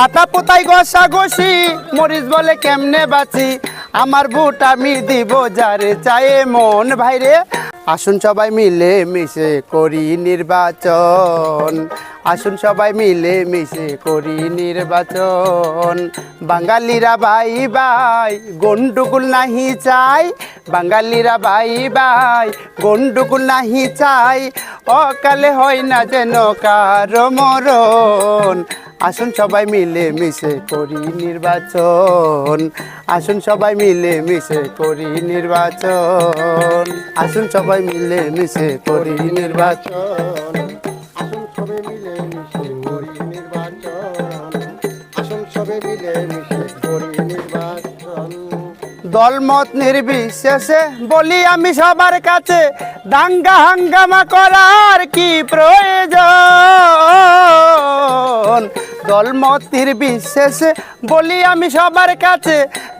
পাতা পোতাই গসা গসি মরিচ বলে কেমনে বাঁচি? আমার বুট আমি দিব যারে চায়ে মন। ভাইরে, আসুন সবাই মিলে মিশে করি নির্বাচন। আসুন সবাই মিলে মিশে করি নির্বাচন। বাঙালিরা ভাই ভাই গন্ডুকুল নাহি চাই। বাঙালিরা ভাই ভাই গন্ডুকুল নাহি চাই। অকালে হয় না যেন কারও মরণ। আসুন সবাই মিলে মিশে করি নির্বাচন। আসুন সবাই মিলে মিশে করি নির্বাচন। আসুন সবাই মিলে মিশে করি নির্বাচন। দলমত নির্বিশেষে বলি আমি সবার কাছে দাঙ্গা হাঙ্গামা করার কি প্রয়োজন? দলমত নির্বিশেষে বলি আমি সবার কাছে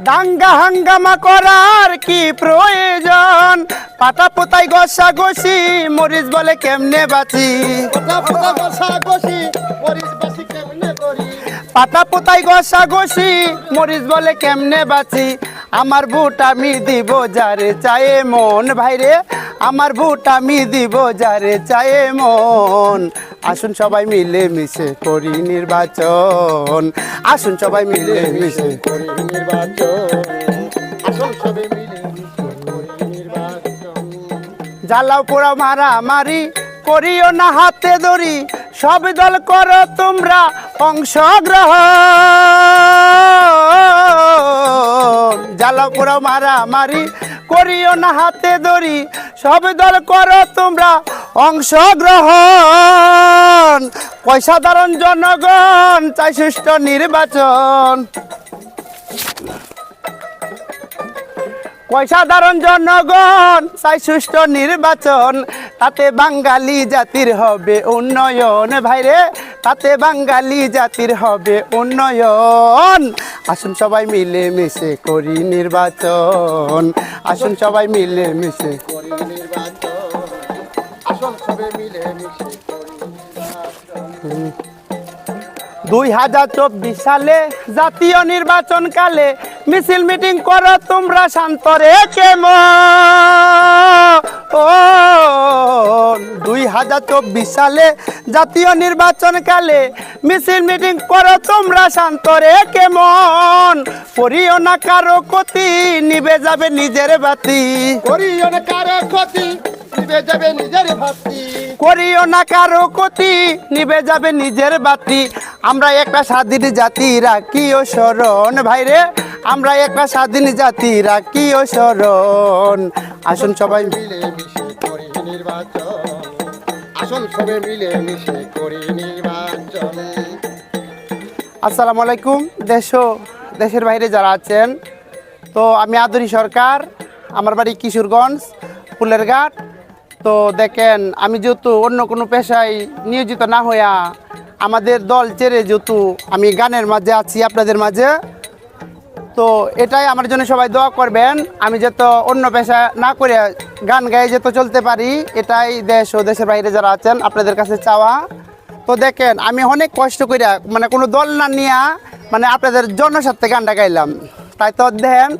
দাঙ্গা হাঙ্গামা করার কি প্রয়োজন? পাতা পোতাই গসা গসি মরিচ বলে কেমনে বাঁচি? পরিবাসী কেমনে করি? পাতা পোতাই গসা গসি মরিচ বলে কেমনে বাঁচি? আমার বুট আমি দিব যারে চায়ে মন। ভাইরে আমার বুট আমি দিব যারে চায়ে মন। আসুন সবাই মিলে মিশে করি নির্বাচন। আসুন সবাই মিলে মিশে করি নির্বাচন। জ্বালাও পোড়া মারা মারি করিও না হাতে ধরি সব দল করো তোমরা অংশগ্রহণ। জ্বালাও পোড়া মারা করিও না হাতে ধরি সব দল করো তোমরা অংশগ্রহণ। পয়সাধারণ জনগণ, চাই সুষ্ঠু নির্বাচন। পয়সাধারণ জনগণ, চাই সুষ্ঠু নির্বাচন। তাতে বাঙালি জাতির হবে উন্নয়ন। ভাইরে তাতে বাঙালি জাতির হবে উন্নয়ন। আসুন সবাই মিলে মিশে করি নির্বাচন। আসুন সবাই মিলে মিশে দুই হাজার চব্বিশ সালে জাতীয় নির্বাচন কালে মিছিল মিটিং করো, তোমরা শান্তরে কেমন ও দুই হাজার চব্বিশ সালে জাতীয় নির্বাচন কালে মিছিল মিটিং করো তোমরা শান্ত শান্তরে কেমন। করিও না কারও ক্ষতি নিবে যাবে নিজের বাতি। করি অনেক কারও ক্ষতি যাবে নিজের ভাতি করিও না কারও ক্ষতি নিবে যাবে নিজের বাতি। আমরা একটা স্বাধীন জাতি রাখিও স্মরণ ভাইরে। আমরা একটা স্বাধীন জাতি, রাখিও স্মরণ আসুন সবাই মিলে মিশে করি নির্বাচন। আসুন সবে মিলে মিশে করি নির্বাচন। আসসালামু আলাইকুম, দেশ দেশের বাইরে যারা আছেন। তো আমি আদরি সরকার, আমার বাড়ি কিশোরগঞ্জ, ফুলেরঘাট। তো দেখেন, আমি যেহেতু অন্য কোনো পেশায় নিয়োজিত না হইয়া আমাদের দল ছেড়ে যেহেতু আমি গানের মাঝে আছি আপনাদের মাঝে তো এটাই আমার জন্য সবাই দোয়া করবেন। আমি যত অন্য পেশা না করে গান গায়ে যেত চলতে পারি, এটাই দেশ ও দেশের বাইরে যারা আছেন, আপনাদের কাছে চাওয়া। তো দেখেন, আমি অনেক কষ্ট করে মানে কোনো দল না নিয়া মানে আপনাদের জনস্বার্থে গানটা গাইলাম। তাই তো দেখেন,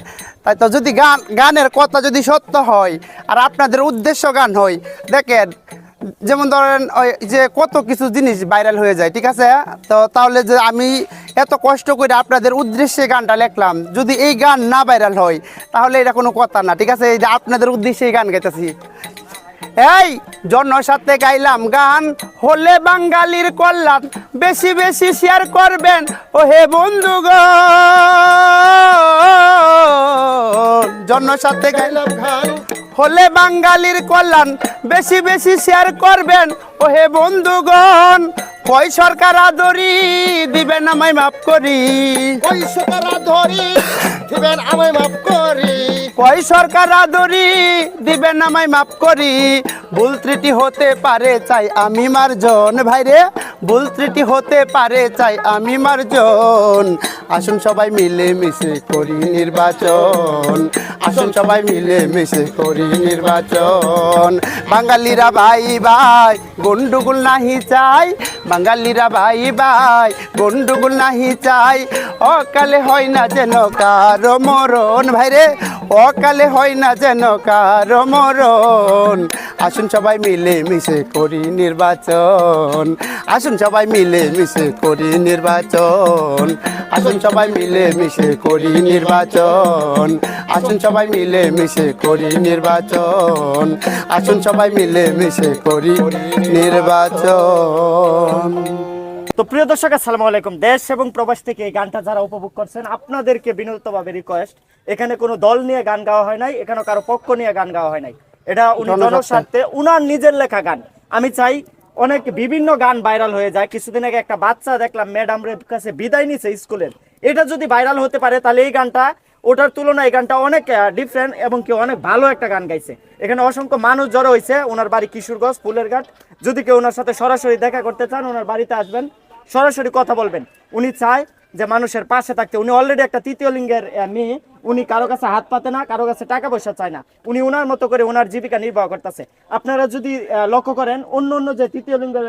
তাই তো যদি গান, গানের কথা যদি সত্য হয়, আর আপনাদের উদ্দেশ্য গান হয়, দেখেন যেমন ধরেন ওই যে কত কিছু জিনিস ভাইরাল হয়ে যায়, ঠিক আছে? তো তাহলে যে আমি এত কষ্ট করে আপনাদের উদ্দেশ্যে গানটা লেখলাম, যদি এই গান না ভাইরাল হয়, তাহলে এটা কোনো কথা না, ঠিক আছে? এই যে আপনাদের উদ্দেশ্যে গান গাইতেছি। এই, জনসাথে গাইলাম গান, হলে বাঙালির কল্যাণ, বেশি বেশি শেয়ার করবেন। ও হে বন্ধুগণ, জনসাথে গাইলাম গাইলাম গান হলে বাঙালির কল্যাণ বেশি বেশি শেয়ার করবেন। ও হে বন্ধুগণ কই সরকার আদরি? দিবেন আমায় মাফ করি। ওই সকারা ধরি দিবেন আমায় মাফ করি। কই সরকার আদরি? দিবেন আমায় মাফ করি। ভুল ত্রুটি হতে পারে চাই আমি মার্জন। ভাইরে ভুল ত্রুটি হতে পারে, চাই আমি মার্জন। আসুন সবাই মিলে মিশে করি নির্বাচন। আসুন সবাই মিলে মিশে করি নির্বাচন। বাঙালিরা ভাই ভাই, গন্ডগোল নাহি চাই। বাঙালিরা ভাই ভাই, গন্ডগোল নাহি চাই। অকালে হয় না যেন কারও মরণ। ভাইরে অকালে হয় না যেন কারও মরণ। আসুন সবাই মিলে মিশে করি নির্বাচন। আসুন সবাই মিলে মিশে করি নির্বাচন। আসুন সবাই মিলে মিশে করি নির্বাচন। আসুন সবাই মিলে মিশে করি নির্বাচন। আসুন সবাই মিলে মিশে করি নির্বাচন। তো প্রিয় দর্শক আসসালামু আলাইকুম। দেশ এবং প্রবাস থেকে এই গানটা যারা উপভোগ করছেন আপনাদেরকে বিনীতভাবে রিকোয়েস্ট এখানে কোনো দল নিয়ে গান গাওয়া হয় নাই এখানে কারও পক্ষ নিয়ে গান গাওয়া হয় নাই। এটা উনি জনস্বার্থে। উনার নিজের লেখা গান। আমি চাই অনেক বিভিন্ন গান ভাইরাল হয়ে যায়। কিছুদিন আগে একটা বাচ্চা দেখলাম ম্যাডামের কাছে বিদায় নিছে স্কুলের। এটা যদি ভাইরাল হতে পারে তাহলে এই গানটা ওটার তুলনায় এই গানটা অনেক ডিফারেন্ট এবং কি অনেক ভালো একটা গান গাইছে। এখানে অসংখ্য মানুষ জড়ো হয়েছে ওনার বাড়ি কিশোরগঞ্জ ফুলের ঘাট যদি কেউ ওনার সাথে সরাসরি দেখা করতে চান ওনার বাড়িতে আসবেন। সরাসরি কথা বলবেন। উনি চায় যে মানুষের পাশে থাকতে। উনি অলরেডি একটা তৃতীয় লিঙ্গের মেয়ে। উনি কারও কাছে হাত পাতে না, কারও কাছে টাকা পয়সা চায় না। উনি ওনার মতো করে ওনার জীবিকা নির্বাহ করতেছে। আপনারা যদি লক্ষ্য করেন, অন্য অন্য যে তৃতীয় লিঙ্গের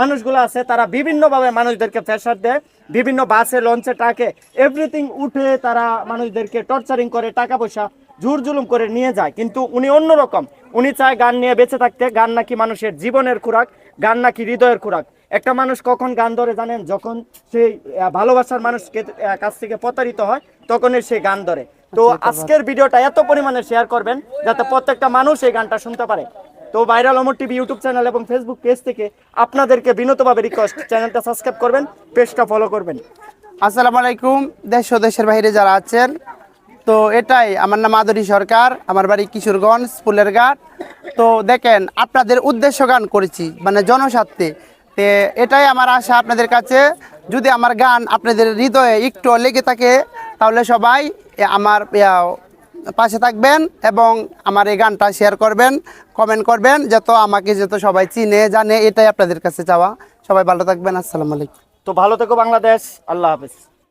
মানুষগুলো আছে, তারা বিভিন্নভাবে মানুষদেরকে প্রেশার দেয়। বিভিন্ন বাসে লঞ্চে ট্রাকে এভরিথিং উঠে তারা মানুষদেরকে টর্চারিং করে, টাকা পয়সা জোর জুলুম করে নিয়ে যায়। কিন্তু উনি অন্যরকম। উনি চায় গান নিয়ে বেঁচে থাকতে। গান নাকি মানুষের জীবনের খোরাক, গান নাকি হৃদয়ের খোরাক। একটা মানুষ কখন গান ধরে জানেন? যখন সেই ভালোবাসার মানুষকে কাছ থেকে প্রতারিত হয় তখনই সে গান ধরে। তো আজকের ভিডিওটা এত পরিমাণে শেয়ার করবেন যাতে প্রত্যেকটা মানুষ এই গানটা শুনতে পারে। তো viral Amar TV YouTube channel এবং ফেসবুক পেজ থেকে আপনাদেরকে বিনতভাবে রিকোয়েস্ট চ্যানেলটা সাবস্ক্রাইব করবেন পেজটা ফলো করবেন। আসসালামু আলাইকুম দেশ ও দেশের বাইরে যারা আছেন। তো এটাই আমার নাম আদরি সরকার আমার বাড়ি কিশোরগঞ্জ ফুলের ঘাট তো দেখেন আপনাদের উদ্দেশ্য গান করেছি মানে জনস্বার্থে। তে এটাই আমার আশা আপনাদের কাছে। যদি আমার গান আপনাদের হৃদয়ে একটু লেগে থাকে, তাহলে সবাই আমার পাশে থাকবেন এবং আমার এই গানটা শেয়ার করবেন কমেন্ট করবেন, যত আমাকে যত সবাই চিনে, জানে, এটাই আপনাদের কাছে চাওয়া। সবাই ভালো থাকবেন, আসসালামু আলাইকুম। তো ভালো থেকো বাংলাদেশ, আল্লাহ হাফেজ।